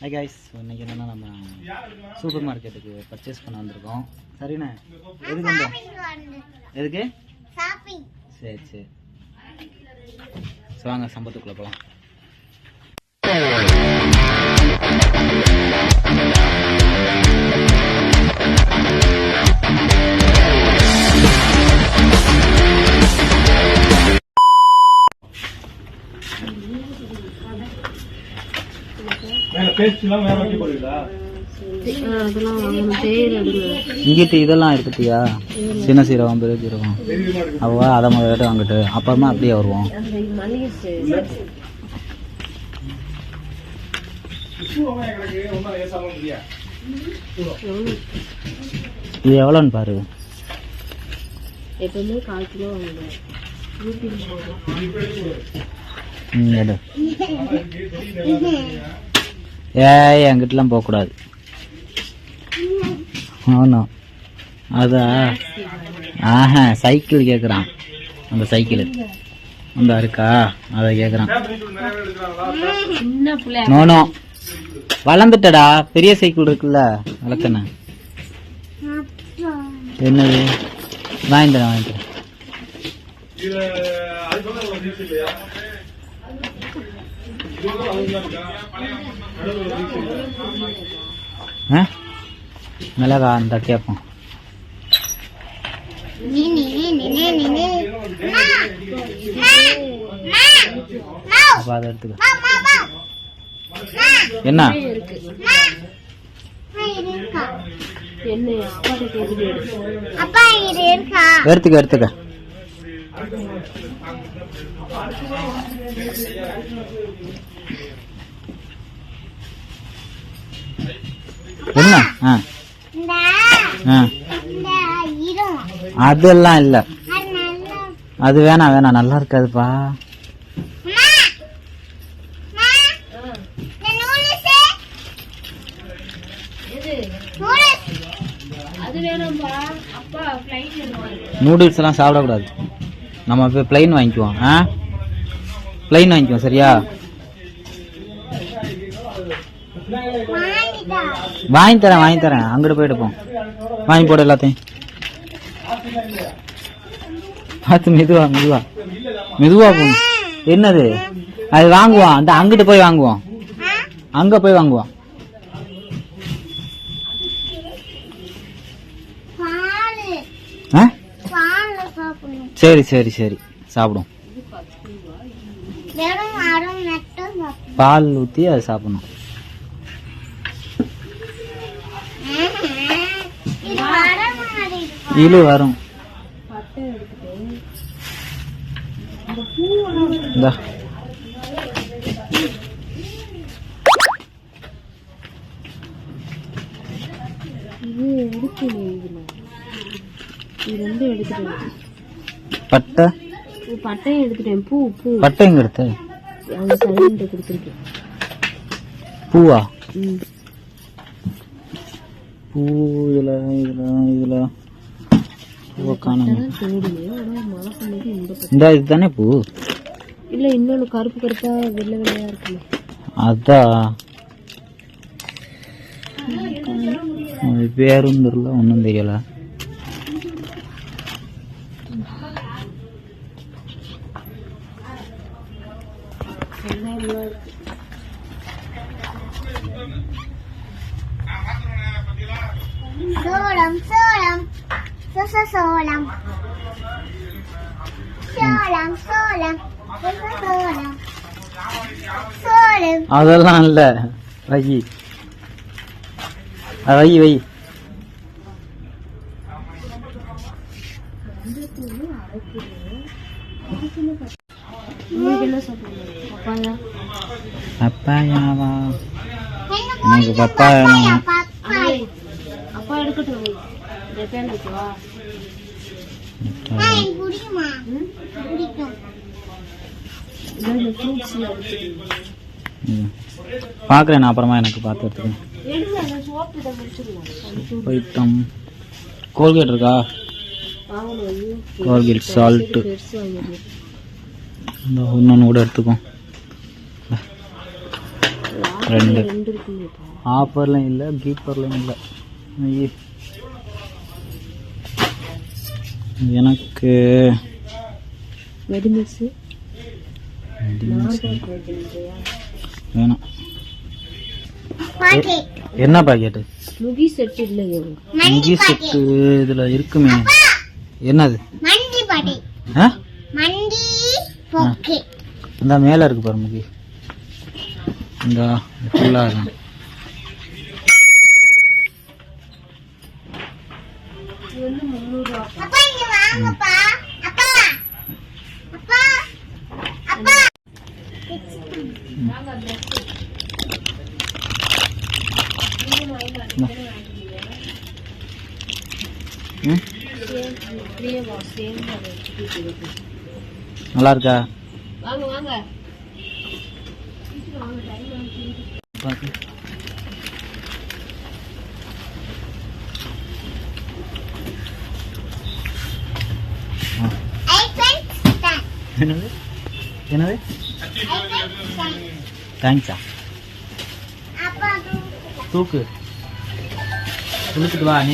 Hi guys இன்னைக்கு என்னன்னா நம்ம சூப்பர் மார்க்கெட்டுக்கு பர்ச்சேஸ் பண்ண வந்திருக்கோம். சரிண்ணே? எதுக்கு வந்தோம் எதுக்கு? சரி சரி. ஸோ வாங்க சம்பத்துக்குள்ளே போகலாம் இங்கிட்டு இதெல்லாம் எடுத்துட்டியா? சின்ன சீரகம் பெரிய சீரகம். அவ அதை முதல்ல வாங்கிட்டு அப்புறமா அப்படியே வருவோம். இது எவ்வளோன்னு பாரு. எப்பவுமே கால் கிலோ வாங்குவேன் ம் எடு. ஏய் என்கிட்டலாம் போகக்கூடாது. ஆனா அதா. ஆஹா சைக்கிள் கேட்குறான் அந்த சைக்கிள். அந்த இருக்கா அதை கேட்குறான் நோனோ வளர்ந்துட்டடா. பெரிய சைக்கிள் இருக்குல்ல வளர்த்தன. என்னது? வாங்கி தரேன் மிளகா அந்த கேட்போம் என்ன எடுத்துக்க எடுத்துக்க என்ன அதெல்லாம் இல்லை. அது வேணாம் வேணாம் நல்லா இருக்காதுப்பா. நூடுல்ஸ் எல்லாம் சாப்பிடக்கூடாது. நம்ம இப்போ பிளைன் வாங்கிக்குவோம். ஆ? பிளைன் வாங்கிக்குவோம் சரியா? வாங்கி தரேன் வாங்கி தரேன். அங்கிட்டு போயிட்டு போம் வாங்கி போடு எல்லாத்தையும். பார்த்து மெதுவா மெதுவா. மெதுவா போகணும் என்னது? அது வாங்குவோம் அந்த அங்கிட்டு போய் வாங்குவோம் அங்க போய் வாங்குவோம் சரி சரி சரி. சாப்பிடும். பால் ஊற்றி அதை சாப்பிடணும் இது வர மாதிரி இருக்கும். இழு வரும். இந்தா பட்டை பூ பட்டையும் எடுத்துட்டேன் பூ பூ பட்டை எங்க எடுத்த? அந்த சைலண்ட் கொடுத்துருக்கேன் பூவா பூ இதுல இதுல இதுல. இந்த பக்கம் இந்த இதுதானே பூ இல்லை இன்னொன்று கருப்பு கருப்பா வெள்ளை வெள்ளையா இருக்குல்ல அதான் அது பேரும் தெரியல ஒன்றும் தெரியல சோளம் சோளம் சொச சோளம் சோளம் சோளம் சோளம் சோளம் அதெல்லாம் இல்ல. வை. வை வை. பப்பாயாவா எனக்கு. பப்பாய். அப்பா எடுக்கட்டும். வைக்கவா. பார்க்கறேன் நான் அப்புறமா எனக்கு பார்த்து எடுத்துக்கேன் போயிட்டோம். கோல்கேட் இருக்கா? கோல்கேட் சால்ட்டு இந்த இன்னொன்று கூட எடுத்துக்கோ. ரெண்டு. ஆஃபர்லையும் இல்லை கீப்பர்லையும் இல்லை. எனக்கு வேணும். பாட்டி என்ன பாக்கெட்டு? முகி செட் இல்லைங்க மண்டி இஞ்சி பாட்டி செட்டு இதில் இருக்குமே. என்னது? மண்டி பாட்டி ஆ? மண்டி பொக்கே. இந்த மேலே இருக்கு பாரு முகி. இந்த ஃபுல்லாக இருக்கும் அப்பா இங்க வாங்கப்பா நல்லா இருக்கா வாங்க வாங்க. என்னது? என்னது? தேங்க்ஸா தூக்கு. கொடுத்துட்டு வா நீ